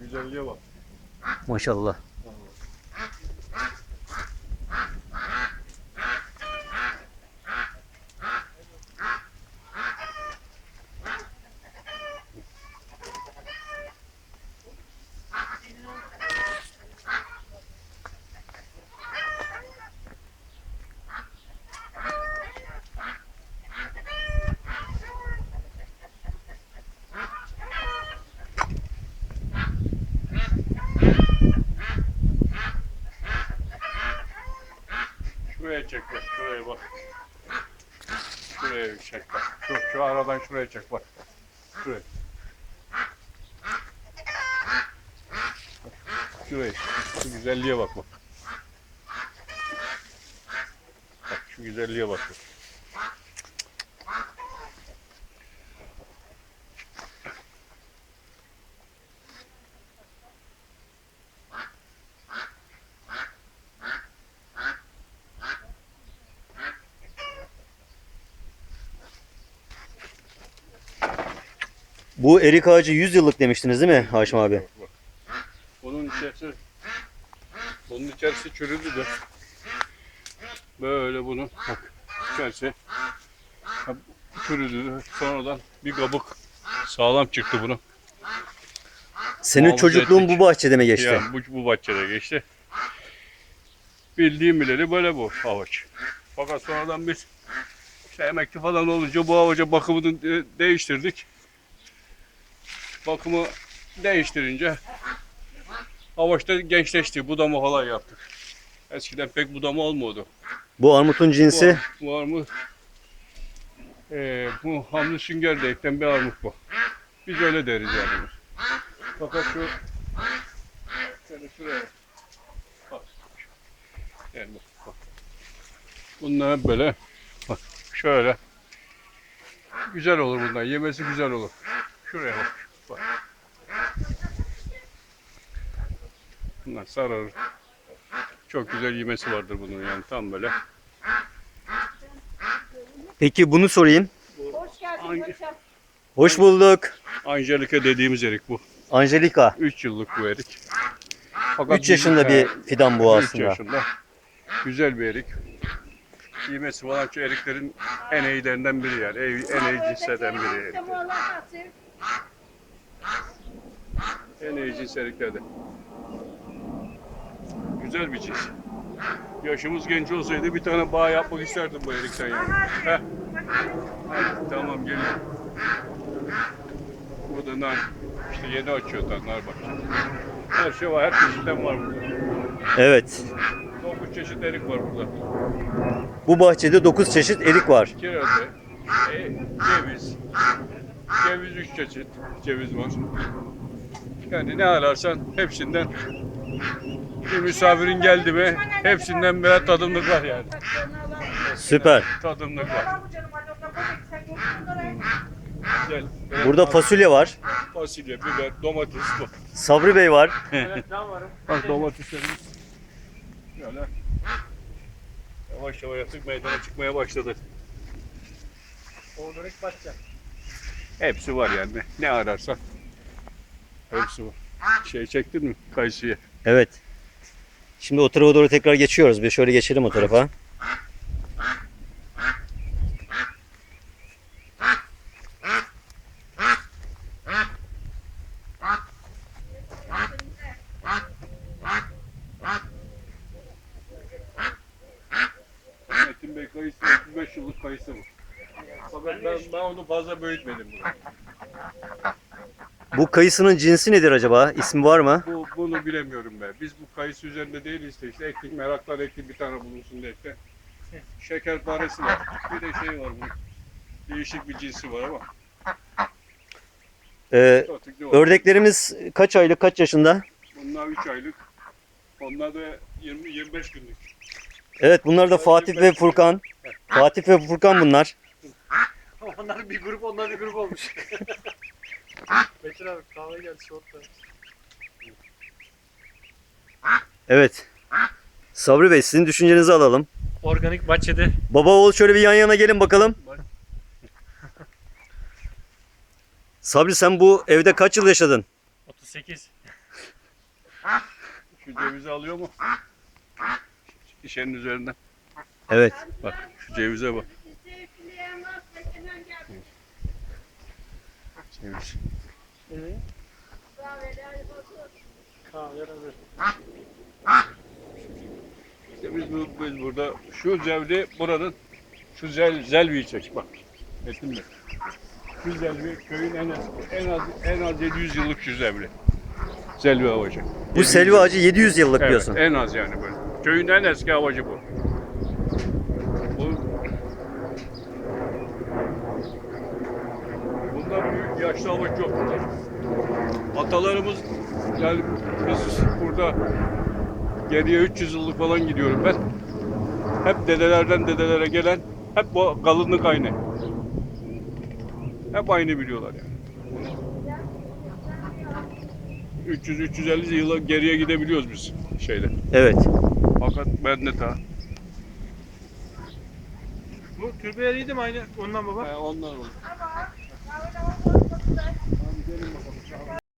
güzelliğe bak. Maşallah. Şuraya çek bak. Şuraya bak. Şuraya çek bak. Şu, şu aradan şuraya çek bak. Şuraya. Şuraya. Şu güzelliğe bak bak. Bak şu güzelliğe bak. Bu erik ağacı 100 yıllık demiştiniz değil mi Haşim abi? Bunun içerisi bunun içerisi çürüdü de. Böyle bunu bak içerisi çürüdü de. Sonradan bir kabuk sağlam çıktı bunu. Senin Muhafaza çocukluğun ettik. bu bahçede mi geçti? Yani bu, bu bahçede geçti. Bildiğim bileli böyle bu ağaç. Fakat sonradan biz işte emekli falan olunca bu ağaca bakımını de- değiştirdik. Bakımı değiştirince ağaçta gençleşti. Budama falan yaptık. Eskiden pek budama olmuyordu. Bu armutun cinsi Bu, bu armut eee bu hamlı sünger deyikten bir armut bu. Biz öyle deriz yani. Fakat şu şöyle şuraya bak. Yani bak, bak. Bunlar böyle bak şöyle güzel olur bunlar. Yemesi güzel olur. Şuraya bak. Bak. Bunlar sararır. Çok güzel yemesi vardır bunun yani tam böyle. Peki bunu sorayım. Hoş geldin Hangi- hocam. Hoş bulduk. Angelika dediğimiz erik bu. Angelika. 3 yıllık bu erik. Fakat 3 yaşında bir fidan bu Üç aslında. yaşında. Güzel bir erik. Yemesi falan şu eriklerin en iyilerinden biri yani. En, en iyi cinslerden biri erik. Cins eriklerden. Güzel bir cins. Yaşımız genç olsaydı bir tane bağ yapmak isterdim bu erikten yani. Heh. Hadi, tamam geliyorum. Bu da nar. İşte yeni açıyor da nar bahçe. Her şey var, her çeşitten var burada. Evet. 9 çeşit erik var burada. Bu bahçede 9 çeşit erik var. Kirazı, e, ceviz, ceviz 3 çeşit ceviz var. Yani ne ararsan hepsinden bir misafirin geldi mi hepsinden birer tadımlık var yani. Süper. Tadımlık var. Güzel. Burada fasulye var. fasulye, biber, domates bu. Sabri Bey var. Bak domateslerimiz böyle yavaş yavaş artık meydana çıkmaya başladı. Hepsi var yani. Ne ararsan. Hepsi var. Şey çektin mi? Kayısıya. Evet. Şimdi o tarafa doğru tekrar geçiyoruz. Bir şöyle geçelim o tarafa. Metin Bey kayısı 35 yıllık kayısı bu. Fakat ben, ben onu fazla büyütmedim bunu. Bu kayısının cinsi nedir acaba? İsmi var mı? Bu, bunu bilemiyorum ben. Biz bu kayısı üzerinde değiliz de işte ektik meraklar ektik bir tane bulunsun diye ektik. Şekerparesi var. Bir de şey var bunun. Değişik bir cinsi var ama. Ee, ördeklerimiz kaç aylık, kaç yaşında? Bunlar 3 aylık. Onlar da 20 25 günlük. Evet bunlar da Fatih ve Furkan. Fatih ve Furkan bunlar. Onlar bir grup, onlar bir grup olmuş. Bekir abi kahve geldi soğukta. Evet. Sabri Bey sizin düşüncenizi alalım. Organik bahçede Baba oğul şöyle bir yan yana gelin bakalım. Bak. Sabri sen bu evde kaç yıl yaşadın? 38. Şu cevizi alıyor mu? İşenin üzerinden. Evet. Bak şu cevize bak. Ceviz. İşte biz, bu, biz burada şu zevli buranın şu zel, zelviyi çek bak. Metin Bey. Şu zelvi köyün en az en az en az 700 yıllık şu zelvi. Zelvi havacı. Bu selvi ağacı 700 yıllık Evet, diyorsun. en az yani böyle. Köyün en eski havacı bu. bu bundan büyük yaşlı havacı yok bunlar. Atalarımız yani biz burada geriye 300 yıllık falan gidiyorum ben. Hep dedelerden dedelere gelen hep bu kalınlık aynı. Hep aynı biliyorlar yani. 300-350 yıla geriye gidebiliyoruz biz şeyde. Evet. Fakat ben de ta. Bu türbeleriydi mi aynı ondan baba? He, onlar oldu. Yeah.